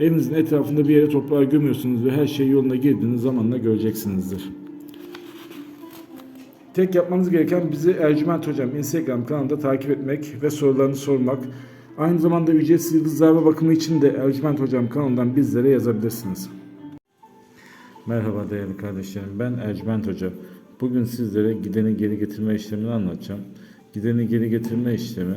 evinizin etrafında bir yere toprağa gömüyorsunuz ve her şey yoluna girdiğiniz zamanla göreceksinizdir. Tek yapmanız gereken bizi Ercüment Hocam Instagram kanalında takip etmek ve sorularını sormak. Aynı zamanda ücretsiz yıldızlarla bakımı için de Ercüment Hocam kanalından bizlere yazabilirsiniz. Merhaba değerli kardeşlerim ben Ercüment Hoca. Bugün sizlere gideni geri getirme işlemini anlatacağım. Gideni geri getirme işlemi